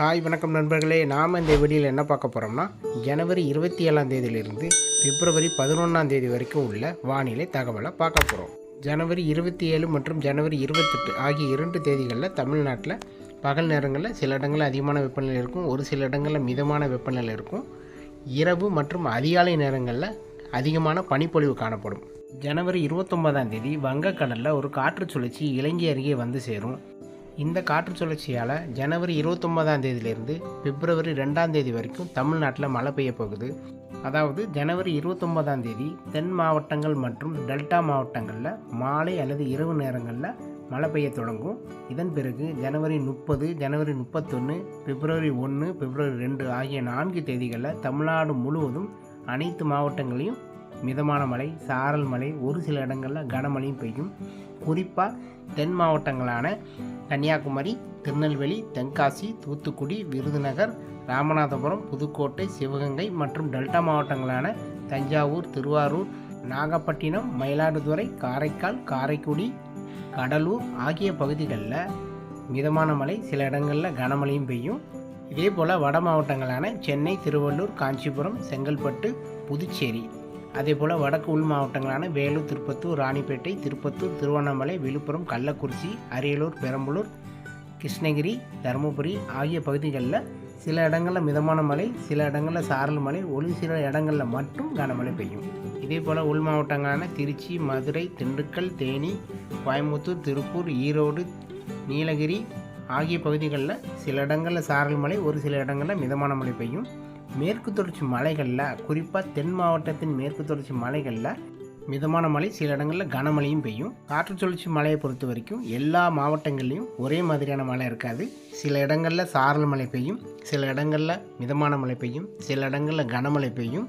Hi வணக்கம் நண்பர்களே. நாம் இந்த வீடியோவில் என்ன பார்க்க போகிறோம்னா ஜனவரி இருபத்தி ஏழாம் தேதியிலிருந்து பிப்ரவரி பதினொன்றாம் தேதி வரைக்கும் உள்ள வானிலை தகவலை பார்க்க போகிறோம் ஜனவரி இருபத்தி ஏழு மற்றும் ஜனவரி இருபத்தெட்டு ஆகிய இரண்டு தேதிகளில் தமிழ்நாட்டில் பகல் நேரங்களில் சில இடங்களில் அதிகமான வெப்பநிலை இருக்கும். ஒரு சில இடங்களில் மிதமான வெப்பநிலை இருக்கும். இரவு மற்றும் அதிகாலை நேரங்களில் அதிகமான பனிப்பொழிவு காணப்படும். ஜனவரி இருபத்தொன்பதாம் தேதி வங்கக்கடலில் ஒரு காற்று சுழற்சி இலங்கை அருகே வந்து சேரும். இந்த காற்று சுழற்சியால் ஜனவரி இருபத்தொம்பதாம் தேதியிலிருந்து பிப்ரவரி ரெண்டாம் தேதி வரைக்கும் தமிழ்நாட்டில் மழை பெய்ய போகுது. அதாவது ஜனவரி இருபத்தொன்பதாம் தேதி தென் மாவட்டங்கள் மற்றும் டெல்டா மாவட்டங்களில் மாலை அல்லது இரவு நேரங்களில் மழை பெய்ய தொடங்கும். இதன் பிறகு ஜனவரி முப்பது ஜனவரி முப்பத்தொன்று பிப்ரவரி ஒன்று பிப்ரவரி ரெண்டு ஆகிய நான்கு தேதிகளில் தமிழ்நாடு முழுவதும் அனைத்து மாவட்டங்களையும் மிதமான மழை சாரல் மழை ஒரு சில இடங்களில் கனமழையும் பெய்யும். குறிப்பாக தென் மாவட்டங்களான கன்னியாகுமரி திருநெல்வேலி தென்காசி தூத்துக்குடி விருதுநகர் ராமநாதபுரம் புதுக்கோட்டை சிவகங்கை மற்றும் டெல்டா மாவட்டங்களான தஞ்சாவூர் திருவாரூர் நாகப்பட்டினம் மயிலாடுதுறை காரைக்கால் காரைக்குடி கடலூர் ஆகிய பகுதிகளில் மிதமான மழை சில இடங்களில் கனமழையும் பெய்யும். இதே போல் வட மாவட்டங்களான சென்னை திருவள்ளூர் காஞ்சிபுரம் செங்கல்பட்டு புதுச்சேரி அதே போல் வடக்கு உள் மாவட்டங்களான வேலூர் திருப்பத்தூர் ராணிப்பேட்டை திருப்பத்தூர் திருவண்ணாமலை விழுப்புரம் கள்ளக்குறிச்சி அரியலூர் பெரம்பலூர் கிருஷ்ணகிரி தருமபுரி ஆகிய பகுதிகளில் சில இடங்களில் மிதமான மழை சில இடங்களில் சாரல் மழை ஒரு சில இடங்களில் மட்டும் கனமழை பெய்யும். இதே போல் உள் மாவட்டங்களான திருச்சி மதுரை திண்டுக்கல் தேனி கோயம்புத்தூர் திருப்பூர் ஈரோடு நீலகிரி ஆகிய பகுதிகளில் சில இடங்களில் சாரல் மழை ஒரு சில இடங்களில் மிதமான மழை பெய்யும். மேற்கு தொடர்ச்சி மலைகளில் குறிப்பாக தென் மாவட்டத்தின் மேற்கு தொடர்ச்சி மலைகளில் மிதமான மழை சில இடங்களில் கனமழையும் பெய்யும். காற்று சுழற்சி மழையை பொறுத்த வரைக்கும் எல்லா மாவட்டங்கள்லேயும் ஒரே மாதிரியான மழை இருக்காது. சில இடங்களில் சாரல் மழை பெய்யும் சில இடங்களில் மிதமான மழை பெய்யும் சில இடங்களில் கனமழை பெய்யும்.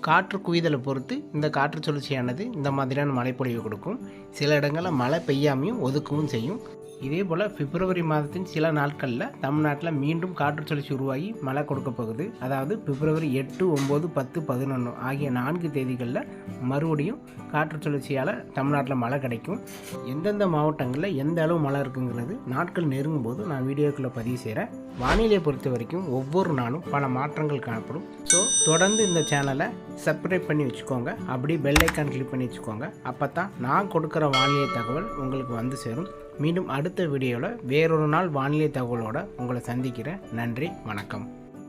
காற்று குவிதலை பொறுத்து இந்த காற்று சுழற்சியானது இந்த மாதிரியான மழைப்பொழிவு கொடுக்கும். சில இடங்களில் மழை பெய்யாமையும் ஒதுக்கவும் செய்யும். இதே போல் பிப்ரவரி மாதத்தின் சில நாட்களில் தமிழ்நாட்டில் மீண்டும் காற்று சுழற்சி உருவாகி மழை கொடுக்க போகுது. அதாவது பிப்ரவரி எட்டு ஒம்பது பத்து பதினொன்று ஆகிய நான்கு தேதிகளில் மறுபடியும் காற்று சுழற்சியால் தமிழ்நாட்டில் மழை கிடைக்கும். எந்தெந்த மாவட்டங்களில் எந்த அளவு மழை இருக்குங்கிறது நாட்கள் நெருங்கும் போது நான் வீடியோக்குள்ளே பதிவு செய்கிறேன் வானிலையை பொறுத்த வரைக்கும் ஒவ்வொரு நாளும் பல மாற்றங்கள் காணப்படும். ஸோ தொடர்ந்து இந்த சேனலை சப்ஸ்கிரைப் பண்ணி வச்சுக்கோங்க. அப்படி பெல் ஐக்கான் கிளிக் பண்ணி வச்சுக்கோங்க. அப்போ தான் நான் கொடுக்குற வானிலை தகவல் உங்களுக்கு வந்து சேரும். மீண்டும் அடுத்த வீடியோவில் வேறொரு நாள் வானிலை தகவலோடு உங்களை சந்திக்கிறேன். நன்றி வணக்கம்.